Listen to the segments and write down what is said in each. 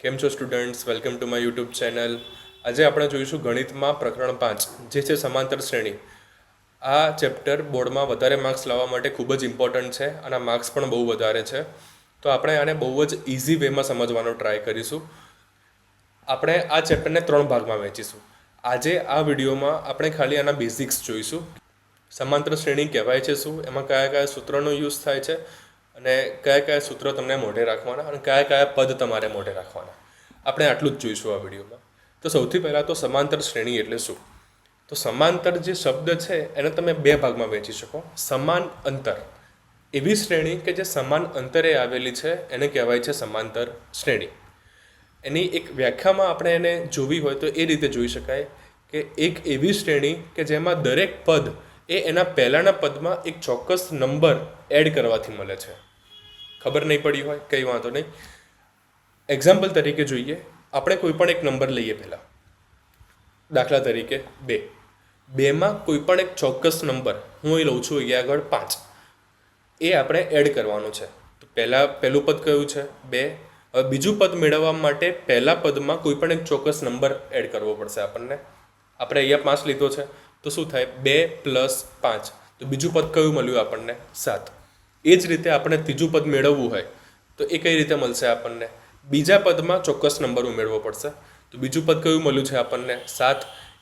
કેમ છો students welcome to my YouTube channel આજે આપણે જોઈશું ગણિતમાં પ્રકરણ પાંચ, જે છે સમાંતર શ્રેણી. આ ચેપ્ટર બોર્ડમાં વધારે માર્ક્સ લાવવા માટે ખૂબ જ ઇમ્પોર્ટન્ટ છે અને માર્ક્સ પણ બહુ વધારે છે. તો આપણે આને બહુ જ ઇઝી વેમાં સમજવાનો ટ્રાય કરીશું. આપણે આ ચેપ્ટરને ત્રણ ભાગમાં વહેંચીશું. આજે આ વિડીયોમાં આપણે ખાલી આના બેઝિક્સ જોઈશું. સમાંતર શ્રેણી કહેવાય છે શું? એમાં કયા કયા સૂત્રનો યુઝ થાય છે? અને કયા કયા સૂત્રો તમને મોઢે રાખવાના અને કયા કયા પદ તમારે મોઢે રાખવાના. આપણે આટલું જ જોઈશું આ વિડીયોમાં. તો સૌથી પહેલાં તો સમાંતર શ્રેણી એટલે શું? તો સમાંતર જે શબ્દ છે, એને તમે બે ભાગમાં વહેંચી શકો. સમાન અંતર. એવી શ્રેણી કે જે સમાન અંતરે આવેલી છે, એને કહેવાય છે સમાંતર શ્રેણી. એની એક વ્યાખ્યામાં આપણે એને જોવી હોય તો એ રીતે જોઈ શકાય કે એક એવી શ્રેણી કે જેમાં દરેક પદ એ એના પહેલાંના પદમાં એક ચોક્કસ નંબર એડ કરવાથી મળે છે. ખબર નહીં પડી હોય, કંઈ વાંધો નહીં. એક્ઝામ્પલ તરીકે જોઈએ, આપણે કોઈ પણ એક નંબર લઈએ પહેલાં. દાખલા તરીકે બે. બેમાં કોઈ પણ એક ચોક્કસ નંબર હું અહીં લઉં છું અહીંયા આગળ પાંચ. એ આપણે એડ કરવાનો છે. તો પહેલાં, પહેલું પદ કયું છે? બે. હવે બીજું પદ મેળવવા માટે પહેલાં પદમાં કોઈ પણ એક ચોક્કસ નંબર એડ કરવો પડશે આપણને. આપણે અહીંયા પાંચ લીધો છે. તો શું થાય? બે પ્લસ પાંચ. તો બીજું પદ કયું મળ્યું આપણને? સાત. એ જ રીતે આપણે ત્રીજું પદ મેળવવું હોય, તો એ કઈ રીતે મળશે આપણને? બીજા પદમાં ચોક્કસ નંબર ઉમેરવો પડશે. તો બીજું પદ કયું મળ્યું છે આપણને? સાત.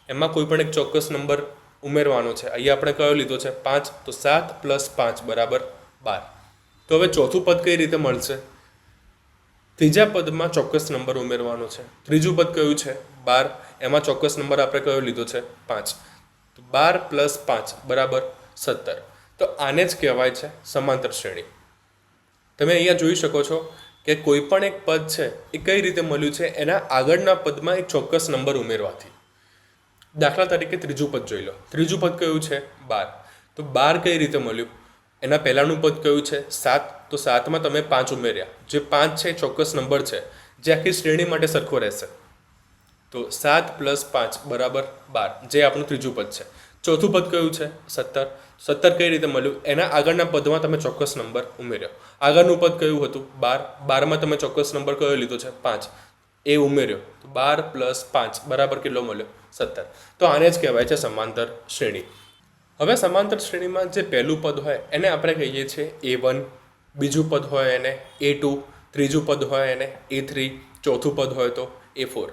એમાં કોઈ પણ એક ચોક્કસ નંબર ઉમેરવાનો છે. અહીંયા આપણે કયો લીધો છે? પાંચ. તો સાત પ્લસ પાંચ બરાબર બાર. તો હવે ચોથું પદ કઈ રીતે મળશે? ત્રીજા પદમાં ચોક્કસ નંબર ઉમેરવાનો છે. ત્રીજું પદ કયું છે? બાર. એમાં ચોક્કસ નંબર આપણે કયો લીધો છે? પાંચ. તો બાર પ્લસ પાંચ બરાબર સત્તર. તો આને જ કહેવાય છે સમાંતર શ્રેણી. તમે અહીંયા જોઈ શકો છો કે કોઈ પણ એક પદ છે, એ કઈ રીતે મળ્યું છે, એના આગળના પદમાં એક ચોક્કસ નંબર ઉમેરવાથી. દાખલા તરીકે ત્રીજું પદ જોઈ લો. ત્રીજું પદ કયું છે? બાર. તો બાર કઈ રીતે મળ્યું? એના પહેલાંનું પદ કયું છે? સાત. તો સાતમાં તમે પાંચ ઉમેર્યા. જે પાંચ છે ચોક્કસ નંબર છે. જે આખી શ્રેણી માટે સરખો રહેશે. તો સાત પ્લસ પાંચ બરાબર બાર. જે આપણું ત્રીજું પદ છે. ચોથું પદ કયું છે? સત્તર. સત્તર કઈ રીતે મળ્યું? એના આગળના પદમાં તમે ચોક્કસ નંબર ઉમેર્યો. આગળનું પદ કયું હતું? બાર. બારમાં તમે ચોક્કસ નંબર કયો લીધો છે? પાંચ. એ ઉમેર્યો. તો બાર પ્લસ પાંચ. બરાબર કેટલો મળ્યો? સત્તર. તો આને જ કહેવાય છે સમાંતર શ્રેણી. હવે સમાંતર શ્રેણીમાં જે પહેલું પદ હોય, એને આપણે કહીએ છીએ એ વન. બીજું પદ હોય એને એ ટુ. ત્રીજું પદ હોય એને એ થ્રી. ચોથું પદ હોય તો એ ફોર.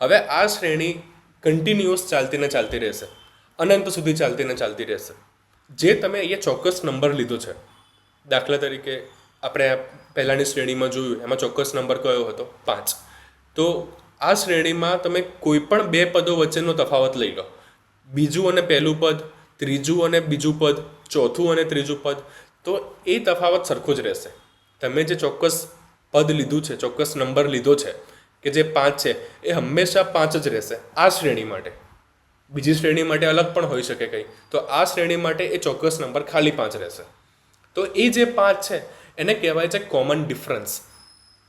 હવે આ શ્રેણી કન્ટિન્યુઅસ ચાલતી ને ચાલતી રહેશે. અનંત સુધી ચાલતી ને ચાલતી રહેશે. જે તમે અહીંયા ચોક્કસ નંબર લીધો છે, દાખલા તરીકે આપણે પહેલાંની શ્રેણીમાં જોયું, એમાં ચોક્કસ નંબર કયો હતો? પાંચ. તો આ શ્રેણીમાં તમે કોઈ પણ બે પદો વચ્ચેનો તફાવત લઈ લો. બીજું અને પહેલું પદ, ત્રીજું અને બીજું પદ, ચોથું અને ત્રીજું પદ, તો એ તફાવત સરખો જ રહેશે. તમે જે ચોક્કસ પદ લીધું છે, ચોક્કસ નંબર લીધો છે, કે જે પાંચ છે, એ હંમેશા પાંચ જ રહેશે આ શ્રેણી માટે. બીજી શ્રેણી માટે અલગ પણ હોઈ શકે કંઈ. તો આ શ્રેણી માટે એ ચોક્કસ નંબર ખાલી પાંચ રહેશે. તો એ જે પાંચ છે, એને કહેવાય છે કોમન ડિફરન્સ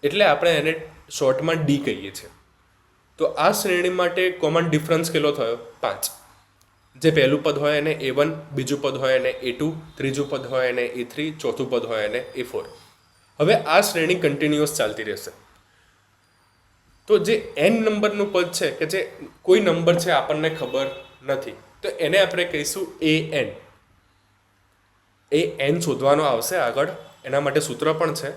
એટલે આપણે એને શોર્ટમાં ડી કહીએ છીએ. તો આ શ્રેણી માટે કોમન ડિફરન્સ કેટલો થયો? પાંચ. જે પહેલું પદ હોય એને એ વન બીજું પદ હોય એને એ ટુ ત્રીજું પદ હોય એને એ થ્રી ચોથું પદ હોય એને એ ફોર હવે આ શ્રેણી કન્ટિન્યુઅસ ચાલતી રહેશે. તો જે એન નંબરનું પદ છે કે જે કોઈ નંબર છે આપણને ખબર નથી, તો એને આપણે કહીશું એ એન એ એન શોધવાનો આવશે આગળ, એના માટે સૂત્ર પણ છે,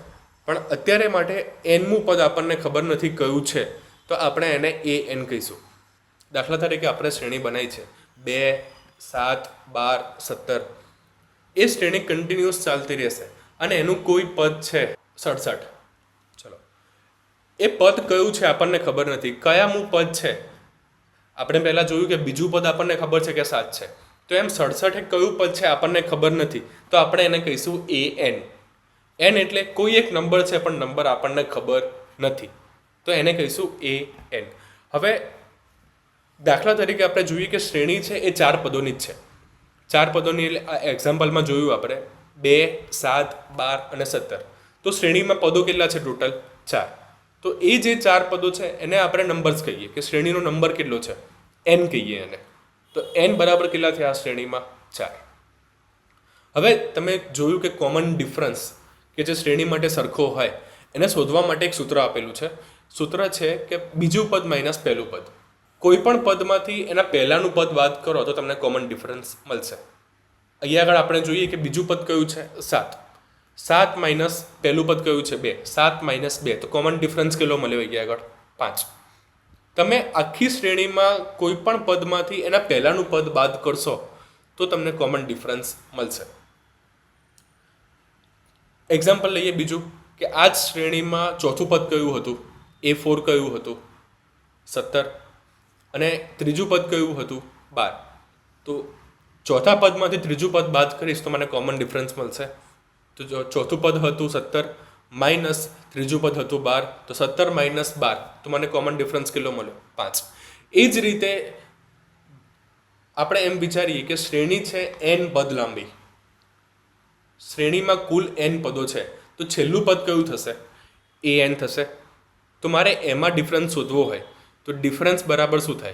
પણ અત્યારે માટે એનનું પદ આપણને ખબર નથી કયું છે, તો આપણે એને એ એન કહીશું. દાખલા તરીકે આપણે શ્રેણી બનાવી છે, બે, સાત, બાર, સત્તર. એ શ્રેણી કન્ટિન્યુઅસ ચાલતી રહેશે, અને એનું કોઈ પદ છે સડસઠ. એ પદ કયું છે આપણને ખબર નથી. કયામું પદ છે? આપણે પહેલાં જોયું કે બીજું પદ આપણને ખબર છે કે સાત છે. તો એમ સડસઠ એ કયું પદ છે આપણને ખબર નથી. તો આપણે એને કહીશું એ એન એન એટલે કોઈ એક નંબર છે પણ નંબર આપણને ખબર નથી. તો એને કહીશું એ એન હવે દાખલા તરીકે આપણે જોઈએ કે શ્રેણી છે એ ચાર પદોની જ છે. ચાર પદોની એટલે આ એક્ઝામ્પલમાં જોયું આપણે. બે, સાત, બાર અને સત્તર. તો શ્રેણીમાં પદો કેટલા છે ટોટલ ચાર. તો એ જે ચાર પદો છે, એને આપણે નંબર્સ કહીએ કે શ્રેણીનો નંબર કેટલો છે? એન કહીએ એને. તો એન બરાબર કેટલા થયા શ્રેણીમાં? ચાર. હવે તમે જોયું કે કોમન ડિફરન્સ કે જે શ્રેણી માટે સરખો હોય, એને શોધવા માટે એક સૂત્ર આપેલું છે. સૂત્ર છે કે બીજું પદ માઇનસ પહેલું પદ. કોઈ પણ પદમાંથી એના પહેલાંનું પદ વાત કરો તો તમને કોમન ડિફરન્સ મળશે. અહીંયા આગળ આપણે જોઈએ કે બીજું પદ કયું છે? સાત. સાત માઇનસ પહેલું પદ કયું છે? બે. સાત માઇનસ બે. તો કોમન ડિફરન્સ કેટલો મળ્યો ગયા આગળ? પાંચ. તમે આખી શ્રેણીમાં કોઈ પણ પદમાંથી એના પહેલાંનું પદ બાદ કરશો, તો તમને કોમન ડિફરન્સ મળશે. એક્ઝામ્પલ લઈએ બીજું, કે આ જ શ્રેણીમાં ચોથું પદ કયું હતું? એ ફોર કયું હતું? સત્તર. અને ત્રીજું પદ કયું હતું? બાર. તો ચોથા પદમાંથી ત્રીજું પદ બાદ કરીશ, તો મને કોમન ડિફરન્સ મળશે. તો ચોથું પદ હતું સત્તર, માઇનસ ત્રીજું પદ હતું બાર, તો સત્તર માઇનસ બાર. તો મને કોમન ડિફરન્સ કેટલો મળ્યો? પાંચ. એ જ રીતે આપણે એમ વિચારીએ કે શ્રેણી છે એન પદ લાંબી. શ્રેણીમાં કુલ એન પદો છે. તો છેલ્લું પદ કયું થશે? એ એન થશે. તો મારે એમાં ડિફરન્સ શોધવો હોય. તો ડિફરન્સ બરાબર શું થાય?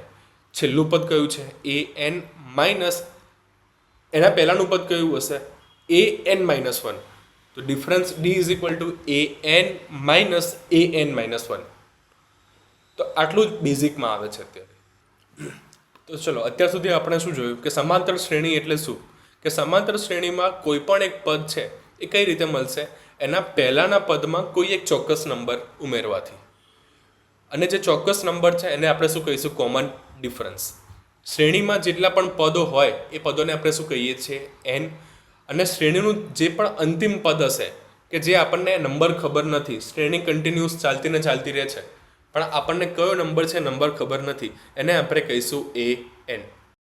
છેલ્લું પદ કયું છે? એ એન માઇનસ એના પહેલાંનું પદ કયું હશે? એ એન માઇનસ વન તો difference D is equal to A N minus A N minus one તો આટલું જ બેઝિકમાં આવે છે અત્યારે. તો ચલો, અત્યાર સુધી આપણે શું જોયું? કે સમાંતર શ્રેણી એટલે શું? કે સમાંતર શ્રેણીમાં કોઈ પણ એક પદ છે, એ કઈ રીતે મળશે? એના પહેલાંના પદમાં કોઈ એક ચોક્કસ નંબર ઉમેરવાથી. અને જે ચોક્કસ નંબર છે, એને આપણે શું કહીશું? કોમન ડિફરન્સ શ્રેણીમાં જેટલા પણ પદો હોય, એ પદોને આપણે શું કહીએ છીએ? એન અને શ્રેણીનું જે પણ અંતિમ પદ હશે, કે જે આપણને નંબર ખબર નથી, શ્રેણી કન્ટિન્યુઅસ ચાલતી ને ચાલતી રહે છે. પણ આપણને કયો નંબર છે નંબર ખબર નથી. એને આપણે કહીશું એ એન